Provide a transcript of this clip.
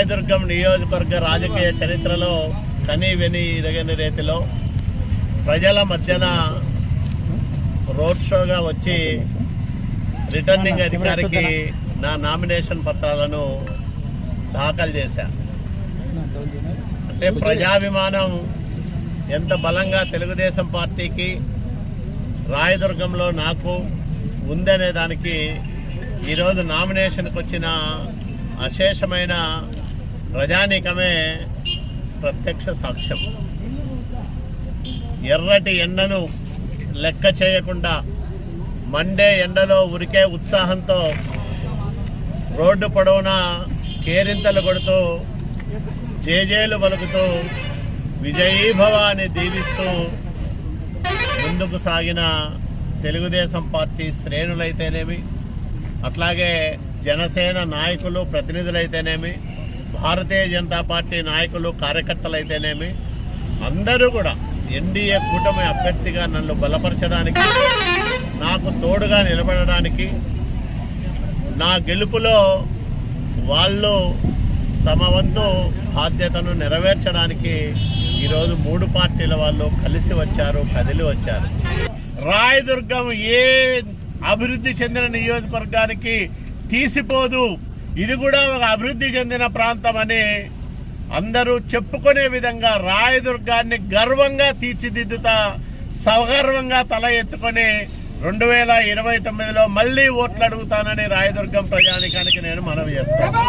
రాయదుర్గం నియోజకవర్గ రాజకీయ చరిత్రలో కనీ వెని ఇరగని రీతిలో ప్రజల మధ్యన రోడ్ షోగా వచ్చి రిటర్నింగ్ అధికారికి నా నామినేషన్ పత్రాలను దాఖలు చేశా. అంటే ప్రజాభిమానం ఎంత బలంగా తెలుగుదేశం పార్టీకి రాయదుర్గంలో నాకు ఉందనే దానికి ఈరోజు నామినేషన్కి వచ్చిన అశేషమైన ప్రజానీకమే ప్రత్యక్ష సాక్ష్యం. ఎర్రటి ఎండను లెక్క చేయకుండా మండే ఎండలో ఉరికే ఉత్సాహంతో రోడ్డు పొడవునా కేరింతలు కొడుతూ జేజేలు పలుకుతూ విజయీభవాన్ని దీవిస్తూ ముందుకు సాగిన తెలుగుదేశం పార్టీ శ్రేణులైతేనేమి అట్లాగే జనసేన నాయకులు ప్రతినిధులైతేనేమి భారతీయ జనతా పార్టీ నాయకులు కార్యకర్తలు అయితేనేమి అందరూ కూడా ఎన్డీఏ కూటమి అభ్యర్థిగా నన్ను బలపరచడానికి నాకు తోడుగా నిలబడడానికి నా గెలుపులో వాళ్ళు తమ వంతు బాధ్యతను నెరవేర్చడానికి ఈరోజు మూడు పార్టీల వాళ్ళు కలిసి వచ్చారు కదిలి వచ్చారు. రాయదుర్గం ఏ అభివృద్ధి చెందిన నియోజకవర్గానికి తీసిపోదు. ఇది కూడా ఒక అభివృద్ధి చెందిన ప్రాంతం అని అందరూ చెప్పుకునే విధంగా రాయదుర్గాన్ని గర్వంగా తీర్చిదిద్దుతా సగర్వంగా తల ఎత్తుకొని రెండు వేల ఇరవై తొమ్మిదిలో మళ్ళీ ఓట్లు అడుగుతానని రాయదుర్గం ప్రజానికానికి నేను మనవి చేస్తాను.